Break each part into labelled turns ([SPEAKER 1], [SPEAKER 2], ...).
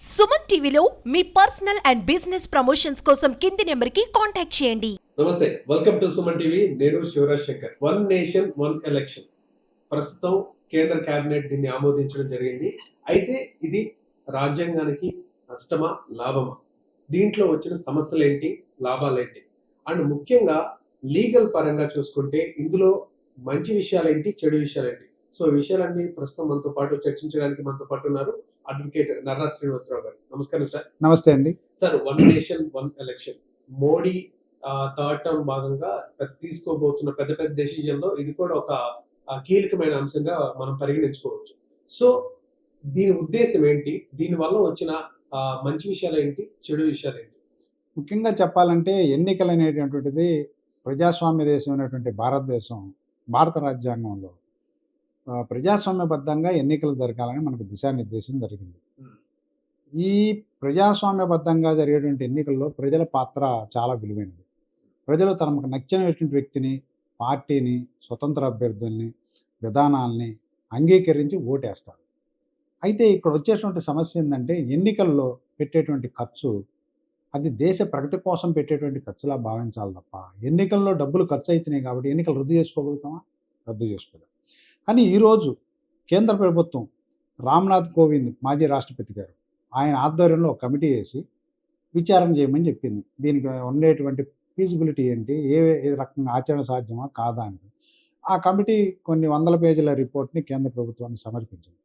[SPEAKER 1] సుమన్ టీవీలో మీ personal and business promotions కోసం కింది నెంబర్కి కాంటాక్ట్ చేయండి.
[SPEAKER 2] నమస్తే వెల్కమ్ టు సుమన్ టీవీ. నేను Shivaraj Shankar. One nation one election ప్రస్తుతం కేంద్ర కేబినెట్ దీన్ని ఆమోదించడం జరిగింది. అయితే ఇది రాజ్యాంగానికి నష్టమా లాభమా? దీంట్లో వచ్చిన సమస్యలు ఏంటి లాభాలు ఏంటి అండ్ ముఖ్యంగా లీగల్ పరంగా చూసుకుంటే ఇందులో మంచి విషయాలు ఏంటి చెడు విషయాలు ఏంటి సో ఈ విషయాలన్నీ ప్రస్తుతం మనతో పాటు చర్చించడానికి మనతో పాటు ఉన్నారు. అడ్వకేట్ నర్రా శ్రీనివాసరావు గారు. నమస్కారం సార్.
[SPEAKER 3] నమస్తే అండి.
[SPEAKER 2] Sir one nation one election Modi third term భాగంగా తీసుకోబోతున్న పెద్ద పెద్ద డెసిజన్లో ఇది కూడా ఒక కీలకమైన అంశంగా మనం పరిగణించుకోవచ్చు. సో దీని ఉద్దేశం ఏంటి? దీని వల్ల వచ్చిన మంచి విషయాలు ఏంటి? చెడు విషయాలు ఏంటి?
[SPEAKER 3] ముఖ్యంగా చెప్పాలంటే ఎన్నికలు అనేటటువంటిది ప్రజాస్వామ్య దేశం అయినటువంటి భారతదేశం భారత రాజ్యాంగంలో. ప్రజాస్వామ్యబద్ధంగా ఎన్నికలు జరగాలని మనకు దిశానిర్దేశం జరిగింది. ఈ ప్రజాస్వామ్యబద్ధంగా జరిగేటువంటి ఎన్నికల్లో ప్రజల పాత్ర చాలా విలువైనది. ప్రజలు తమకు నచ్చినటువంటి వ్యక్తిని పార్టీని స్వతంత్ర అభ్యర్థుల్ని విధానాల్ని అంగీకరించి ఓటేస్తారు. అయితే ఇక్కడ వచ్చేటువంటి సమస్య ఏంటంటే ఎన్నికల్లో పెట్టేటువంటి ఖర్చు అది దేశ ప్రగతి కోసం పెట్టేటువంటి ఖర్చులా భావించాలి తప్ప ఎన్నికల్లో డబ్బులు ఖర్చు అవుతున్నాయి కాబట్టి ఎన్నికలు రద్దు చేసుకోగలుగుతామా? రద్దు చేసుకోలేం. కానీ ఈరోజు కేంద్ర ప్రభుత్వం రామ్నాథ్ కోవింద్ మాజీ రాష్ట్రపతి గారు ఆయన ఆధ్వర్యంలో ఒక కమిటీ వేసి విచారణ చేయమని చెప్పింది. దీనికి ఉండేటువంటి ఫీజిబిలిటీ ఏంటి? ఏ ఏ రకంగా ఆచరణ సాధ్యమా? కాదా అని ఆ కమిటీ కొన్ని వందల పేజీల రిపోర్ట్ని కేంద్ర ప్రభుత్వానికి సమర్పించింది.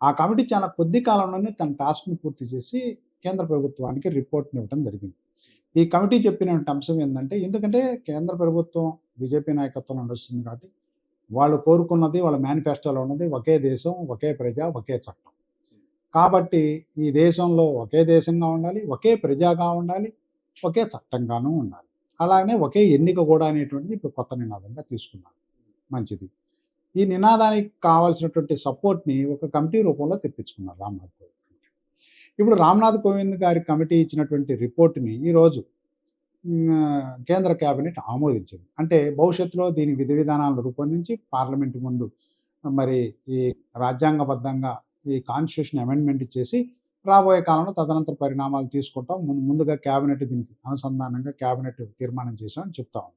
[SPEAKER 3] ఆ కమిటీ చాలా కొద్ది కాలంలోనే తన టాస్క్ని పూర్తి చేసి కేంద్ర ప్రభుత్వానికి రిపోర్ట్ని ఇవ్వడం జరిగింది. ఈ కమిటీ చెప్పిన అంశం ఏంటంటే ఎందుకంటే కేంద్ర ప్రభుత్వం బీజేపీ నాయకత్వం నడుస్తుంది కాబట్టి వాళ్ళు కోరుకున్నది వాళ్ళ మేనిఫెస్టోలో ఉన్నది ఒకే దేశం ఒకే ప్రజ ఒకే చట్టం. కాబట్టి ఈ దేశంలో ఒకే దేశంగా ఉండాలి ఒకే ప్రజాగా ఉండాలి ఒకే చట్టంగానూ ఉండాలి. అలాగనే ఒకే ఎన్నిక కూడా అనేటువంటిది ఇప్పుడు కొత్త నినాదంగా తీసుకున్నారు. మంచిది. ఈ నినాదానికి కావాల్సినటువంటి సపోర్ట్ని ఒక కమిటీ రూపంలో తెప్పించుకున్నారు రామ్నాథ్ కోవింద్ ఇప్పుడు రామ్నాథ్ కోవింద్ గారి కమిటీ ఇచ్చినటువంటి రిపోర్ట్ని ఈరోజు కేంద్ర కేబినెట్ ఆమోదించింది. అంటే భవిష్యత్తులో దీని విధి విధానాలను రూపొందించి పార్లమెంట్ ముందు మరి ఈ రాజ్యాంగబద్ధంగా ఈ కాన్స్టిట్యూషన్ అమెండ్మెంట్ చేసి రాబోయే కాలంలో తదనంతర పరిణామాలు తీసుకుంటాం. ముందు ముందుగా కేబినెట్ దీనికి అనుసంధానంగా కేబినెట్ తీర్మానం చేశామని చెప్తాం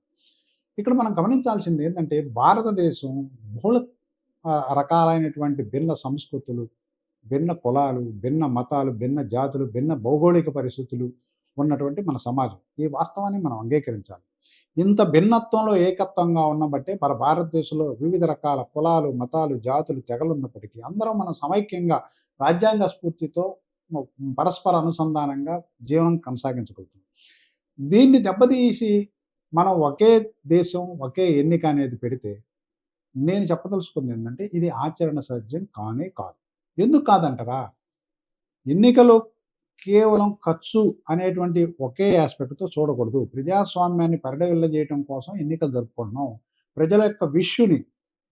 [SPEAKER 3] ఇక్కడ మనం గమనించాల్సింది ఏంటంటే భారతదేశం బహుళ రకాలైనటువంటి భిన్న సంస్కృతులు భిన్న కులాలు భిన్న మతాలు భిన్న జాతులు భిన్న భౌగోళిక పరిస్థితులు ఉన్నటువంటి మన సమాజం. ఈ వాస్తవాన్ని మనం అంగీకరించాలి. ఇంత భిన్నత్వంలో ఏకత్వంగా ఉన్నబట్టే మన భారతదేశంలో వివిధ రకాల కులాలు మతాలు జాతులు తెగలు ఉన్నప్పటికీ అందరం మనం సమైక్యంగా రాజ్యాంగ స్ఫూర్తితో పరస్పర అనుసంధానంగా జీవనం కొనసాగించగలుగుతున్నాం దీన్ని దెబ్బతీసి మనం ఒకే దేశం ఒకే ఎన్నిక అనేది పెడితే నేను చెప్పదలుచుకుంది ఏంటంటే ఇది ఆచరణ సాధ్యం కానే కాదు. ఎందుకు కాదంటారా? ఎన్నికలు కేవలం ఖర్చు అనేటువంటి ఒకే ఆస్పెక్ట్తో చూడకూడదు. ప్రజాస్వామ్యాన్ని పరిడవిల్ల చేయడం కోసం ఎన్నికలు జరుపుకుంటున్నాం. ప్రజల యొక్క విష్యుని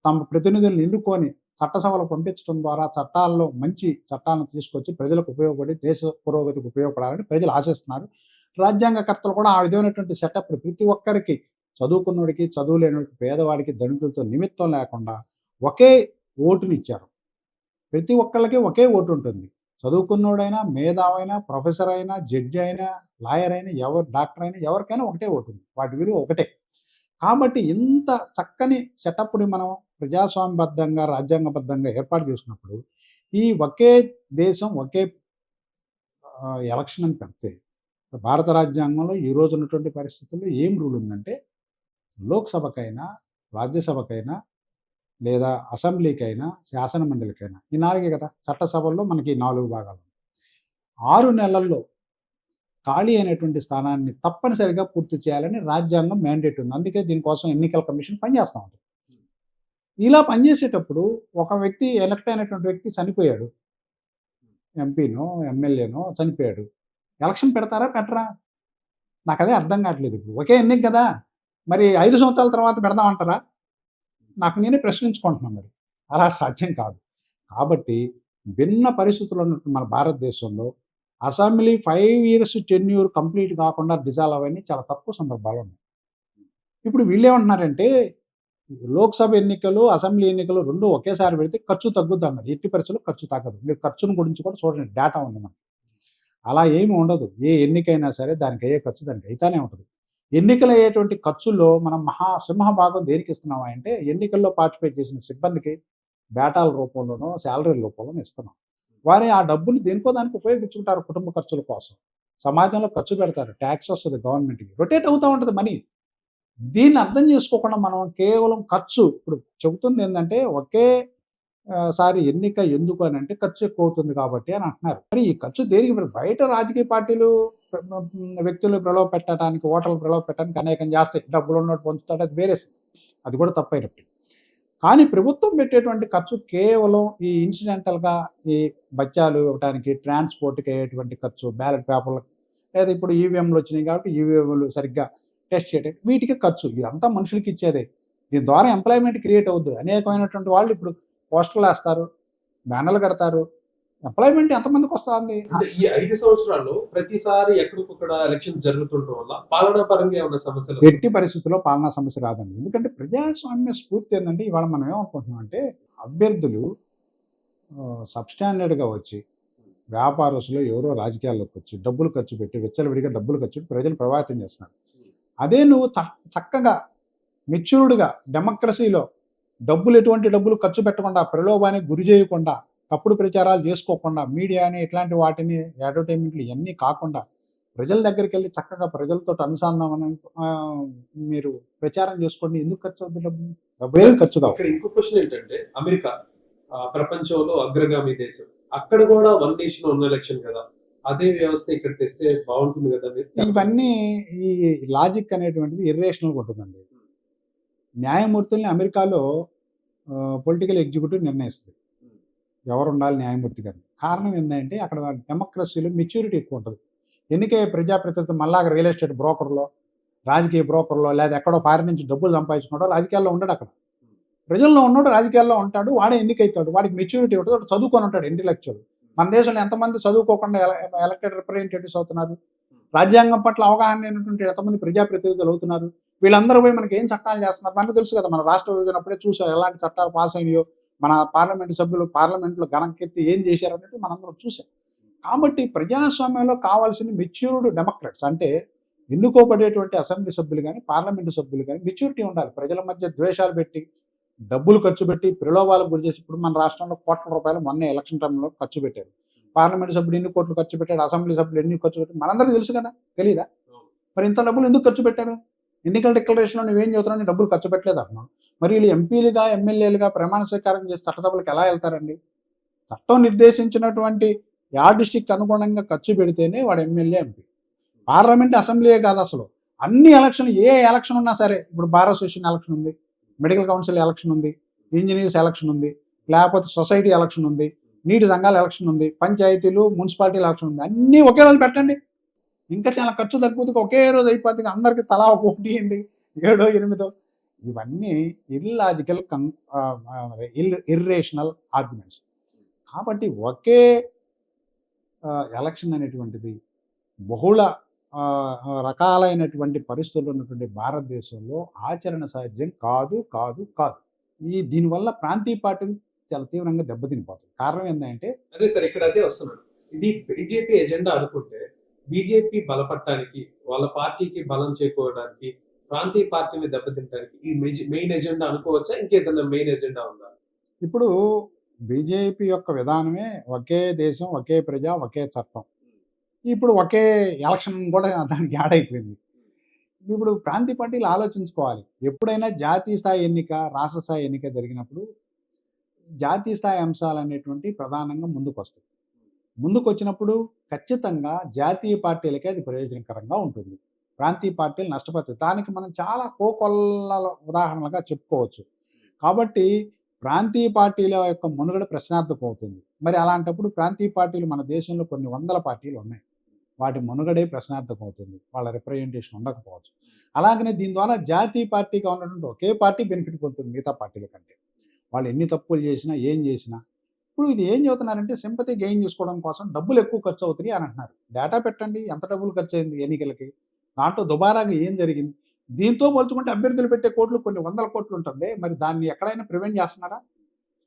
[SPEAKER 3] తమ ప్రతినిధులను ఎన్నుకొని చట్టసభలు పంపించడం ద్వారా చట్టాల్లో మంచి చట్టాలను తీసుకొచ్చి ప్రజలకు ఉపయోగపడి దేశ పురోగతికి ఉపయోగపడాలని ప్రజలు ఆశిస్తున్నారు. రాజ్యాంగకర్తలు కూడా ఆ విధమైనటువంటి సెటప్ ప్రతి ఒక్కరికి చదువుకున్నోడికి చదువు లేనివాడికి పేదవాడికి ధనికులతో నిమిత్తం లేకుండా ఒకే ఓటుని ఇచ్చారు ప్రతి ఒక్కళ్ళకి ఒకే ఓటు ఉంటుంది. చదువుకున్నోడైనా మేధావైనా ప్రొఫెసర్ అయినా జడ్జి అయినా లాయర్ అయినా ఎవరు డాక్టర్ అయినా ఎవరికైనా ఒకటే ఓటు వాటి విలువ ఒకటే. కాబట్టి ఇంత చక్కని సెటప్ని మనం ప్రజాస్వామ్యబద్ధంగా రాజ్యాంగబద్ధంగా ఏర్పాటు చేసినప్పుడు ఈ ఒకే దేశం ఒకే ఎలక్షన్ అని పెడితే భారత రాజ్యాంగంలో ఈ ఉన్నటువంటి పరిస్థితుల్లో ఏం రూల్ ఉందంటే లోక్సభకైనా రాజ్యసభకైనా లేదా అసెంబ్లీకైనా శాసన మండలికైనా ఈ నాలుగే కదా. చట్టసభల్లో మనకి నాలుగు భాగాలు ఆరు నెలల్లో ఖాళీ అయినటువంటి స్థానాన్ని తప్పనిసరిగా పూర్తి చేయాలని రాజ్యాంగం మ్యాండేట్ ఉంది. అందుకే దీనికోసం ఎన్నికల కమిషన్ పనిచేస్తూ ఉంటుంది ఇలా పనిచేసేటప్పుడు ఒక వ్యక్తి ఎలక్ట్ అయినటువంటి వ్యక్తి చనిపోయాడు. ఎంపీనో ఎమ్మెల్యేనో చనిపోయాడు. ఎలక్షన్ పెడతారా పెట్టరా? నాకు అదే అర్థం కావట్లేదు ఇప్పుడు. ఒకే ఎన్నిక కదా. మరి ఐదు సంవత్సరాల తర్వాత పెడదామంటారా? నాకు నేనే ప్రశ్నించుకుంటున్నాను మరి. అలా సాధ్యం కాదు. కాబట్టి భిన్న పరిస్థితులు ఉన్నట్టు మన భారతదేశంలో assembly five years tenure complete కాకుండా డిజాల్వ్ అవన్నీ చాలా తక్కువ సందర్భాలు ఉన్నాయి. ఇప్పుడు వీళ్ళు ఏమంటున్నారంటే లోక్సభ ఎన్నికలు అసెంబ్లీ ఎన్నికలు రెండు ఒకేసారి పెడితే ఖర్చు తగ్గుద్ది అన్నారు. ఎట్టి పరిస్థితుల్లో ఖర్చు తగ్గదు. మీరు ఖర్చును గురించి కూడా చూడండి. డేటా ఉంది మనకి. అలా ఏమి ఉండదు. ఏ ఎన్నికైనా సరే దానికి అయ్యే ఖర్చు దానికి అయితేనే ఉంటుంది. ఎన్నికలయ్యేటువంటి ఖర్చుల్లో మనం మహా సింహ భాగం దేనికి ఇస్తున్నామా అంటే ఎన్నికల్లో పార్టిసిపేట్ చేసిన సిబ్బందికి బేటాల రూపంలోనో శాలరీ రూపంలోనో ఇస్తున్నాం. వారి ఆ డబ్బుని దేనికో దానికి ఉపయోగించుకుంటారు కుటుంబ ఖర్చుల కోసం. సమాజంలో ఖర్చు పెడతారు ట్యాక్స్ వస్తుంది గవర్నమెంట్కి రొటేట్ అవుతూ ఉంటుంది మనీ దీన్ని అర్థం చేసుకోకుండా మనం కేవలం ఖర్చు ఇప్పుడు చెబుతుంది ఏంటంటే ఒకే సారి ఎన్నిక ఎందుకు అని అంటే ఖర్చు ఎక్కువ అవుతుంది కాబట్టి అని అంటున్నారు. మరి ఈ ఖర్చు దేనికి మరి బయట రాజకీయ పార్టీలు వ్యక్తులు ప్రలోభ పెట్టడానికి ఓటర్లు ప్రలోభ పెట్టడానికి అనేకం చేస్తాయి డబ్బులు ఉన్నట్టు పంచుతాడు అది వేరే అది కూడా తప్పైనప్పుడు కానీ ప్రభుత్వం పెట్టేటువంటి ఖర్చు కేవలం ఈ ఇన్సిడెంటల్గా ఈ బచ్చాలు ఇవ్వడానికి ట్రాన్స్పోర్ట్కి అయ్యేటువంటి ఖర్చు బ్యాలెట్ పేపర్లకు లేదా ఇప్పుడు ఈవీఎంలు వచ్చినాయి కాబట్టి ఈవీఎంలు సరిగ్గా టెస్ట్ చేయడం వీటికి ఖర్చు. ఇదంతా మనుషులకి ఇచ్చేదే. దీని ద్వారా ఎంప్లాయ్మెంట్ క్రియేట్ అవుద్దు. అనేకమైనటువంటి వాళ్ళు ఇప్పుడు పోస్టర్లు వేస్తారు బ్యానర్లు కడతారు. ఎంప్లాయ్మెంట్ ఎంతమందికి వస్తుంది?
[SPEAKER 2] ఈ ఐదు సంవత్సరాల్లో ప్రతిసారి ఎక్కడికొక్కడ ఎలక్షన్ జరుగుతుండటం వల్ల పాలనా పరంగా ఏమైనా సమస్యలు
[SPEAKER 3] ఎట్టి పరిస్థితుల్లో పాలనా సమస్య రాదండి. ఎందుకంటే ప్రజాస్వామ్య స్ఫూర్తి ఏంటంటే ఇవాళ మనం ఏమనుకుంటున్నాం అంటే అభ్యర్థులు సబ్స్టాండర్డ్గా వచ్చి వ్యాపారస్తులు ఎవరో రాజకీయాల్లోకి వచ్చి డబ్బులు ఖర్చు పెట్టి విచ్చలవిడిగా డబ్బులు ఖర్చు పెట్టి ప్రజలు ప్రభావితం చేస్తున్నారు. అదే నువ్వు చక్కగా మెచ్యూర్డ్గా డెమోక్రసీలో డబ్బులు ఎటువంటి డబ్బులు ఖర్చు పెట్టకుండా ప్రలోభానికి గురి చేయకుండా తప్పుడు ప్రచారాలు చేసుకోకుండా మీడియాని ఇట్లాంటి వాటిని అడ్వర్టైజ్మెంట్లు ఇవన్నీ కాకుండా ప్రజల దగ్గరికి వెళ్ళి చక్కగా ప్రజలతో అనుసంధానం మీరు ప్రచారం చేసుకోండి. ఎందుకు ఖర్చు అవుతుంది డబ్బు డబ్బు ఏమి ఖర్చు కావు.
[SPEAKER 2] ఇంకో క్వశ్చన్ ఏంటంటే అమెరికా ప్రపంచంలో అగ్రగామి దేశం. అక్కడ కూడా వన్ నేషన్ వన్ ఎలక్షన్ కదా. అదే వ్యవస్థ ఇక్కడ తెస్తే బాగుంటుంది కదా.
[SPEAKER 3] ఇవన్నీ ఈ లాజిక్ అనేటువంటిది ఇర్రేషనల్గా ఉంటుందండి న్యాయమూర్తుల్ని అమెరికాలో పొలిటికల్ ఎగ్జిక్యూటివ్ నిర్ణయిస్తుంది. ఎవరు ఉండాలి న్యాయమూర్తి గారిని. కారణం ఏంటంటే అక్కడ డెమోక్రసీలో మెచ్యూరిటీ ఎక్కువ ఉంటుంది ఎన్నికయ్యే ప్రజాప్రతినిధి మళ్ళాగా రియల్ ఎస్టేట్ బ్రోకర్లో రాజకీయ బ్రోకర్లో లేదా ఎక్కడో ఫారిన్ నుంచి డబ్బులు సంపాదించుకున్నాడో రాజకీయాల్లో ఉండడు అక్కడ. ప్రజల్లో ఉన్నాడు రాజకీయాల్లో ఉంటాడు వాడే ఎన్నికైతాడు వాడికి మెచ్యూరిటీ ఉంటుంది వాడు చదువుకొని ఉంటాడు ఇంటలెక్చువల్. మన దేశంలో ఎంతమంది చదువుకోకుండా ఎలక్టెడ్ రిప్రజెంటేటివ్స్ అవుతున్నారు? రాజ్యాంగం పట్ల అవగాహన లేనటువంటి ఎంతమంది ప్రజాప్రతినిధులు అవుతున్నారు? వీళ్ళందరూ పోయి మనకి ఏం చట్టాలు చేస్తున్నారు? మనకు తెలుసు కదా మన రాష్ట్ర విభజన అప్పుడే చూసాం ఎలాంటి చట్టాలు పాస్ అయినాయో మన పార్లమెంట్ సభ్యులు పార్లమెంట్లో గణకెత్తి ఏం చేశారు అనేది మనందరం చూసాం. కాబట్టి ప్రజాస్వామ్యంలో కావాల్సిన మెచ్యూర్డ్ డెమోక్రాట్స్ అంటే ఎన్నుకోబడేటువంటి అసెంబ్లీ సభ్యులు కానీ పార్లమెంటు సభ్యులు కానీ మెచ్యూరిటీ ఉండాలి. ప్రజల మధ్య ద్వేషాలు పెట్టి డబ్బులు ఖర్చు పెట్టి ప్రలోభాలకు గురి చేసి ఇప్పుడు మన రాష్ట్రంలో కోట్ల రూపాయలు మొన్న ఎలక్షన్ టైంలో ఖర్చు పెట్టారు. పార్లమెంట్ సభ్యుడు ఎన్ని కోట్లు ఖర్చు పెట్టాడు అసెంబ్లీ సభ్యులు ఎన్ని ఖర్చు పెట్టారు మనందరికీ తెలుసు కదా తెలియదా మరి ఇంత డబ్బులు ఎందుకు ఖర్చు పెట్టారు? ఎన్నికల డిక్లరేషన్లో నువ్వేం చదువుతున్నావు నీ డబ్బులు ఖర్చు పెట్టలేదు అంటున్నావు మరి వీళ్ళు ఎంపీలుగా ఎమ్మెల్యేలుగా ప్రమాణ స్వీకారం చేసి చట్టసభలకు ఎలా వెళ్తారండి? చట్టం నిర్దేశించినటువంటి యా డిస్టిక్ అనుగుణంగా ఖర్చు పెడితేనే వాడు ఎమ్మెల్యే ఎంపీ. పార్లమెంట్ అసెంబ్లీయే కాదు అసలు. అన్ని ఎలక్షన్ ఏ ఎలక్షన్ ఉన్నా సరే ఇప్పుడు బార్ అసోసియేషన్ ఎలక్షన్ ఉంది మెడికల్ కౌన్సిల్ ఎలక్షన్ ఉంది ఇంజనీర్స్ ఎలక్షన్ ఉంది లేకపోతే సొసైటీ ఎలక్షన్ ఉంది నీటి సంఘాల ఎలక్షన్ ఉంది పంచాయతీలు మున్సిపాలిటీ ఎలక్షన్ ఉంది అన్నీ ఒకే రోజు పెట్టండి. ఇంకా చాలా ఖర్చు తగ్గుతుంది. ఒకే రోజు అయిపోతుంది అందరికి తలా ఒక ఒకటి ఏంటి ఏడో ఎనిమిదో. ఇవన్నీ ఇల్లాజికల్ కన్ ఇల్ ఇర్రేషనల్ ఆర్గ్యుమెంట్స్ కాబట్టి ఒకే ఎలక్షన్ అనేటువంటిది బహుళ రకాలైనటువంటి పరిస్థితులు ఉన్నటువంటి భారతదేశంలో ఆచరణ సాధ్యం కాదు కాదు కాదు. ఈ దీనివల్ల ప్రాంతీయ పార్టీలు చాలా తీవ్రంగా దెబ్బతినిపోతాయి కారణం ఏంటంటే
[SPEAKER 2] అదే సార్ ఇక్కడ అదే వస్తున్నాను. ఇది బీజేపీ ఎజెండా అనుకుంటే బీజేపీ బలపడటానికి వాళ్ళ పార్టీకి బలం చేకూరడానికి ప్రాంతీయ పార్టీని దెబ్బతింటానికి ఈ మెయిన్ ఎజెండా అనుకోవచ్చా? ఇంకేదైనా మెయిన్ ఎజెండా ఉందా?
[SPEAKER 3] ఇప్పుడు బీజేపీ యొక్క విధానమే ఒకే దేశం ఒకే ప్రజ ఒకే చట్టం. ఇప్పుడు ఒకే ఎలక్షన్ కూడా దానికి యాడ్ అయిపోయింది. ఇప్పుడు ప్రాంతీయ పార్టీలు ఆలోచించుకోవాలి. ఎప్పుడైనా జాతీయ స్థాయి ఎన్నిక రాష్ట్ర స్థాయి ఎన్నిక జరిగినప్పుడు జాతీయ స్థాయి అంశాలు అనేటువంటి ప్రధానంగా ముందుకు వస్తాయి ముందుకు వచ్చినప్పుడు ఖచ్చితంగా జాతీయ పార్టీలకే అది ప్రయోజనకరంగా ఉంటుంది. ప్రాంతీయ పార్టీలు నష్టపోతాయి. దానికి మనం చాలా కోకొల్ల ఉదాహరణలుగా చెప్పుకోవచ్చు. కాబట్టి ప్రాంతీయ పార్టీల యొక్క మనుగడ ప్రశ్నార్థకం అవుతుంది. మరి అలాంటప్పుడు ప్రాంతీయ పార్టీలు మన దేశంలో కొన్ని వందల పార్టీలు ఉన్నాయి. వాటి మనుగడే ప్రశ్నార్థకం అవుతుంది. వాళ్ళ రిప్రజెంటేషన్ ఉండకపోవచ్చు. అలాగనే దీని ద్వారా జాతీయ పార్టీగా ఉన్నటువంటి ఒకే పార్టీ బెనిఫిట్ పొందుతుంది మిగతా పార్టీల కంటే. వాళ్ళు ఎన్ని తప్పులు చేసినా ఏం చేసినా ఇప్పుడు ఇది ఏం చెబుతున్నారంటే సింపతి గెయిన్ చేసుకోవడం కోసం డబ్బులు ఎక్కువ ఖర్చు అవుతాయి అని అంటున్నారు. డేటా పెట్టండి ఎంత డబ్బులు ఖర్చు అయింది ఎన్నికలకి? దాంట్లో దుబారాగా ఏం జరిగింది? దీంతో పోల్చుకుంటే అభ్యర్థులు పెట్టే కోట్లు కొన్ని వందల కోట్లు ఉంటుంది. మరి దాన్ని ఎక్కడైనా ప్రివెంట్ చేస్తున్నారా?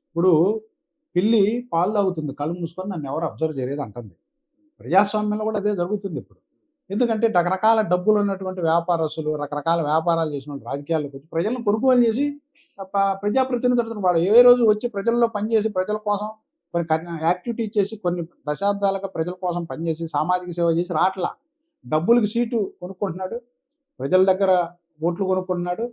[SPEAKER 3] ఇప్పుడు పిల్లి పాలు తాగుతుంది కళ్ళు మూసుకొని నన్ను ఎవరు అబ్జర్వ్ చేయలేదు అంటుంది. ప్రజాస్వామ్యంలో కూడా అదే జరుగుతుంది ఇప్పుడు. ఎందుకంటే రకరకాల డబ్బులు ఉన్నటువంటి వ్యాపారస్తులు రకరకాల వ్యాపారాలు చేసిన వాళ్ళు రాజకీయాల్లోకి వచ్చి ప్రజలను కొనుగోలు చేసి ప్రజాప్రతినిధులతో వాడు ఏ రోజు వచ్చి ప్రజల్లో పనిచేసి ప్రజల కోసం కొన్ని యాక్టివిటీ చేసి కొన్ని దశాబ్దాలుగా ప్రజల కోసం పనిచేసి సామాజిక సేవ చేసి రాట్లా. డబ్బులకి సీటు కొనుక్కుంటున్నాడు ప్రజల దగ్గర ఓట్లు కొనుక్కుంటున్నాడు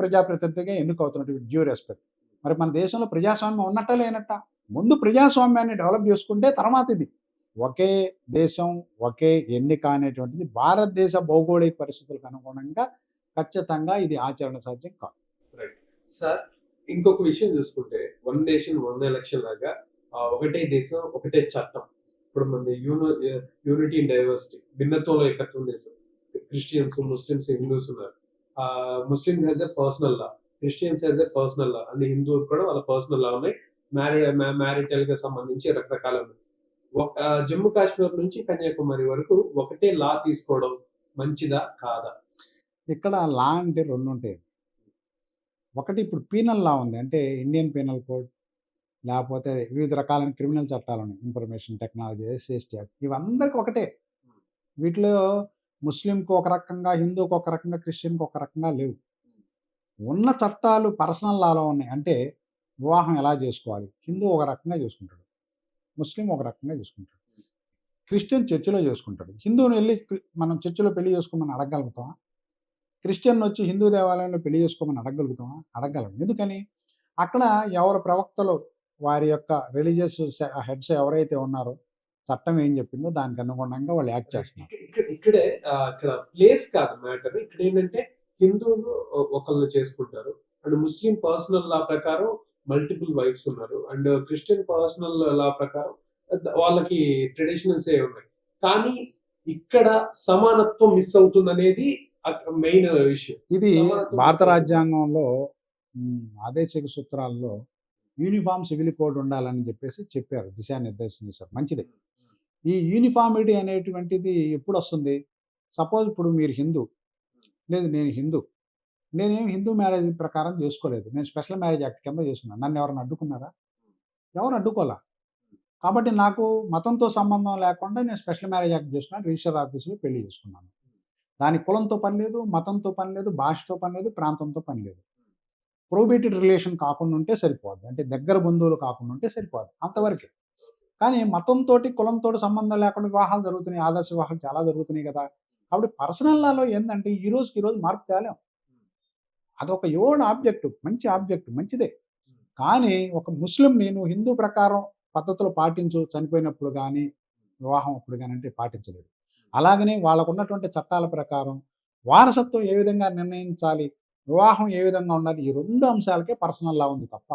[SPEAKER 3] ప్రజాప్రతినిధిగా ఎన్నుకవుతున్నట్టు డ్యూ రెస్పెక్ట్ మరి మన దేశంలో ప్రజాస్వామ్యం ఉన్నట్ట లేనట్ట. ముందు ప్రజాస్వామ్యాన్ని డెవలప్ చేసుకుంటే తర్వాత ఇది. ఒకే దేశం ఒకే ఎన్నిక అనేటువంటిది భారతదేశ భౌగోళిక పరిస్థితులకు అనుగుణంగా ఖచ్చితంగా ఇది ఆచరణ సాధ్యం కాదు.
[SPEAKER 2] సార్ ఇంకొక విషయం చూసుకుంటే వన్ నేషన్ వన్ ఎలక్షన్ లాగా ఒకటే దేశం ఒకటే చట్టం. ఇప్పుడు మన యూనో యూనిటీ అండ్ డైవర్సిటీ భిన్నత్వంలో ఏకత్వం దేశం క్రిస్టియన్స్ ముస్లిమ్స్ హిందూస్ ఉన్నారు. Muslim has a personal law Christians has a personal law and హిందువులు కూడా వాళ్ళ పర్సనల్ లా ఉన్నాయి. మ్యారీ మ్యారిటల్గా సంబంధించి రకరకాల ఉన్నాయి. జమ్మూ కాశ్మీర్ నుంచి కన్యాకుమారి వరకు ఒకటే లా తీసుకోవడం మంచిదా కాదా?
[SPEAKER 3] ఇక్కడ లా అంటే రెండు ఉంటాయి. ఒకటి ఇప్పుడు పీనల్ లా ఉంది. అంటే ఇండియన్ పీనల్ కోడ్ లేకపోతే వివిధ రకాలైన క్రిమినల్ చట్టాలు ఉన్నాయి. ఇన్ఫర్మేషన్ టెక్నాలజీ ఎస్సీ యాక్ట్ ఇవందరికి ఒకటే. వీటిలో ముస్లింకు ఒక రకంగా హిందూకి ఒక రకంగా క్రిస్టియన్కి ఒక రకంగా లేవు. ఉన్న చట్టాలు పర్సనల్ లాలో ఉన్నాయి. అంటే వివాహం ఎలా చేసుకోవాలి? హిందూ ఒక రకంగా చేసుకుంటాడు. ముస్లిం ఒక రకంగా చేసుకుంటాడు. క్రిస్టియన్ చర్చిలో చేసుకుంటాడు. హిందువుని వెళ్ళి మనం చర్చిలో పెళ్ళి చేసుకోమని అడగగలుగుతామా? క్రిస్టియన్ వచ్చి హిందూ దేవాలయంలో పెళ్ళి చేసుకోమని అడగగలుగుతామా? అడగగలం. ఎందుకని? అక్కడ ఎవరి ప్రవక్తలు వారి యొక్క రిలీజియస్ హెడ్స్ ఎవరైతే ఉన్నారో చట్టం ఏం చెప్పిందో దానికి అనుగుణంగా వాళ్ళు యాక్ట్ చేస్తున్నారు.
[SPEAKER 2] ఇక్కడ- ఇక్కడ ప్లేస్ కాదు మ్యాటర్. ఇక్కడ ఏంటంటే హిందువులు ఒకళ్ళు చేసుకుంటారు. అండ్ ముస్లిం పర్సనల్ లా ప్రకారం మల్టిపుల్ వైఫ్స్ ఉన్నారు. అండ్ క్రిస్టియన్ పర్సనల్ లా ప్రకారం వాళ్ళకి ట్రెడిషనల్స్ ఏ ఉన్నాయి. కానీ ఇక్కడ సమానత్వం మిస్ అవుతుంది అనేది మెయిన్ విషయం
[SPEAKER 3] ఇది భారత. రాజ్యాంగంలో ఆదేశిక సూత్రాల్లో యూనిఫామ్ సివిల్ కోడ్ ఉండాలని చెప్పేసి చెప్పారు దిశానిర్దేశం చేశారు. మంచిదే. ఈ యూనిఫామిటీ అనేటువంటిది ఎప్పుడు వస్తుంది సపోజ్ ఇప్పుడు మీరు హిందూ. లేదు నేను హిందూ. నేనేం హిందూ మ్యారేజ్ ప్రకారం చేసుకోలేదు. నేను స్పెషల్ మ్యారేజ్ యాక్ట్ కింద చేసుకున్నాను. నన్ను ఎవరైనా అడ్డుకున్నారా? ఎవరు అడ్డుకోలే? కాబట్టి నాకు మతంతో సంబంధం లేకుండా నేను స్పెషల్ మ్యారేజ్ యాక్ట్ చేసుకున్నాను. రిజిస్టర్ ఆఫీసులో పెళ్ళి చేసుకున్నాను. దాని కులంతో పని లేదు మతంతో పని లేదు భాషతో పని లేదు ప్రాంతంతో పని లేదు. ప్రోబేటెడ్ రిలేషన్ కాకుండా ఉంటే సరిపోద్ది. అంటే దగ్గర బంధువులు కాకుండా ఉంటే సరిపోద్ది. అంతవరకే. కానీ మతంతో కులంతో సంబంధం లేకుండా వివాహాలు జరుగుతున్నాయి. ఆదర్శ వివాహాలు చాలా జరుగుతున్నాయి కదా. కాబట్టి పర్సనల్ లాలో ఏంటంటే ఈ రోజుకి ఈ రోజు మార్పు తేలేం. అదొక యోడ్ ఆబ్జెక్ట్ మంచి ఆబ్జెక్ట్ మంచిదే. కానీ ఒక ముస్లిం నేను హిందూ ప్రకారం పద్ధతులు పాటించు చనిపోయినప్పుడు కానీ వివాహం అప్పుడు కానీ అంటే పాటించలేదు అలాగనే వాళ్ళకు ఉన్నటువంటి చట్టాల ప్రకారం వారసత్వం ఏ విధంగా నిర్ణయించాలి వివాహం ఏ విధంగా ఉండాలి ఈ రెండు అంశాలకే పర్సనల్ లా ఉంది తప్ప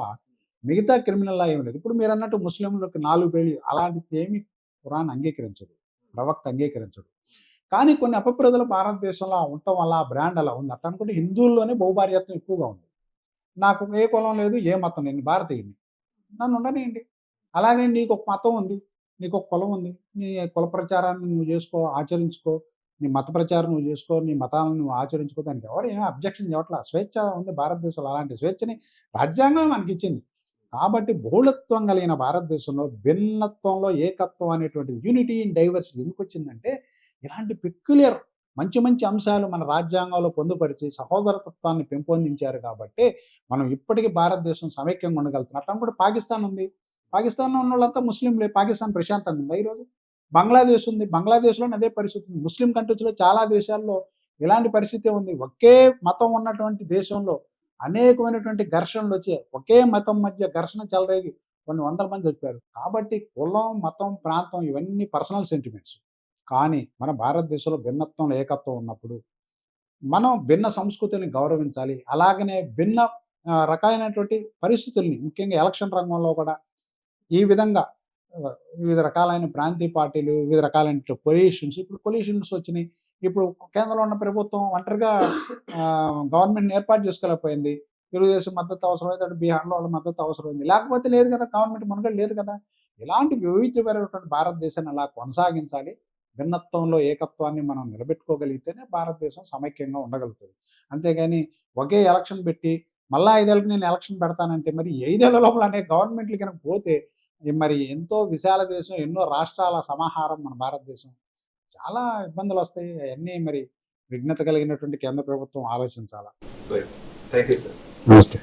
[SPEAKER 3] మిగతా క్రిమినల్ లా ఏమి లేదు. ఇప్పుడు మీరు అన్నట్టు ముస్లింలకు నాలుగు పేర్లు అలాంటిది ఏమి ఖురాన్ అంగీకరించదు ప్రవక్త అంగీకరించడు. కానీ కొన్ని అపప్రదలు భారతదేశంలో ఉండటం వల్ల ఆ బ్రాండ్ అలా ఉంది. అట్లా అనుకుంటే హిందువుల్లోనే బహుభార్యత్వం ఎక్కువగా ఉంది. నాకు ఏ కులం లేదు ఏ మతం నేను భారతీయుడిని. నన్ను ఉండనియండి. అలాగే నీకు ఒక మతం ఉంది నీకు ఒక కులం ఉంది నీ కుల ప్రచారాన్ని నువ్వు చేసుకో ఆచరించుకో నీ మత ప్రచారం నువ్వు చేసుకో నీ మతాలను నువ్వు ఆచరించుకో దానికి ఎవరు ఏమీ అబ్జెక్షన్ చేయట్లా. స్వేచ్ఛ ఉంది భారతదేశంలో. అలాంటి స్వేచ్ఛని రాజ్యాంగం మనకి ఇచ్చింది. కాబట్టి బహుళత్వం కలిగిన భారతదేశంలో భిన్నత్వంలో ఏకత్వం అనేటువంటిది యూనిటీ ఇన్ డైవర్సిటీ ఎందుకు వచ్చిందంటే ఇలాంటి పెక్యులర్ మంచి మంచి అంశాలు మన రాజ్యాంగంలో పొందుపరిచి సహోదరతత్వాన్ని పెంపొందించారు కాబట్టి మనం ఇప్పటికీ భారతదేశం సమైక్యంగా ఉండగలుగుతున్నాం. అట్లా కూడా పాకిస్తాన్ ఉంది. పాకిస్తాన్లో ఉన్న వాళ్ళంతా ముస్లింలే. పాకిస్తాన్ ప్రశాంతంగా ఉందా ఈరోజు? బంగ్లాదేశ్ ఉంది. బంగ్లాదేశ్లోనే అదే పరిస్థితి ఉంది. ముస్లిం కంట్రీస్లో చాలా దేశాల్లో ఇలాంటి పరిస్థితి ఉంది. ఒకే మతం ఉన్నటువంటి దేశంలో అనేకమైనటువంటి ఘర్షణలు వచ్చి ఒకే మతం మధ్య ఘర్షణ చెలరేగి కొన్ని వందల మంది చెప్పారు కాబట్టి కులం మతం ప్రాంతం ఇవన్నీ పర్సనల్ సెంటిమెంట్స్. కానీ మన భారతదేశంలో భిన్నత్వంలో ఏకత్వం ఉన్నప్పుడు మనం భిన్న సంస్కృతిని గౌరవించాలి. అలాగనే భిన్న రకాలైనటువంటి పరిస్థితుల్ని ముఖ్యంగా ఎలక్షన్ రంగంలో కూడా ఈ విధంగా వివిధ రకాలైన ప్రాంతీయ పార్టీలు వివిధ రకాలైన పొల్యూషన్స్ ఇప్పుడు పొల్యూషన్స్ వచ్చినాయి. ఇప్పుడు కేంద్రంలో ఉన్న ప్రభుత్వం ఒంటరిగా గవర్నమెంట్ ఏర్పాటు చేసుకోలేకపోయింది. తెలుగుదేశం మద్దతు అవసరమైతే అటు బీహార్లో వాళ్ళ మద్దతు అవసరమైంది లేకపోతే లేదు కదా గవర్నమెంట్ మునగడ లేదు కదా. ఇలాంటి వైవిధ్యపరమైనటువంటి భారతదేశాన్ని అలా కొనసాగించాలి. భిన్నత్వంలో ఏకత్వాన్ని మనం నిలబెట్టుకోగలిగితేనే భారతదేశం సమైక్యంగా ఉండగలుగుతుంది. అంతేగాని ఒకే ఎలక్షన్ పెట్టి మళ్ళా ఐదేళ్ళకి నేను ఎలక్షన్ పెడతానంటే మరి ఐదేళ్ళ లోపల అనే గవర్నమెంట్లు కనుక పోతే మరి ఎంతో విశాల దేశం ఎన్నో రాష్ట్రాల సమాహారం మన భారతదేశం. చాలా ఇబ్బందులు వస్తాయి. అవన్నీ మరి విఘ్నత కలిగినటువంటి కేంద్ర ప్రభుత్వం ఆలోచించాలా?
[SPEAKER 2] థ్యాంక్ యూ సార్
[SPEAKER 3] నమస్తే.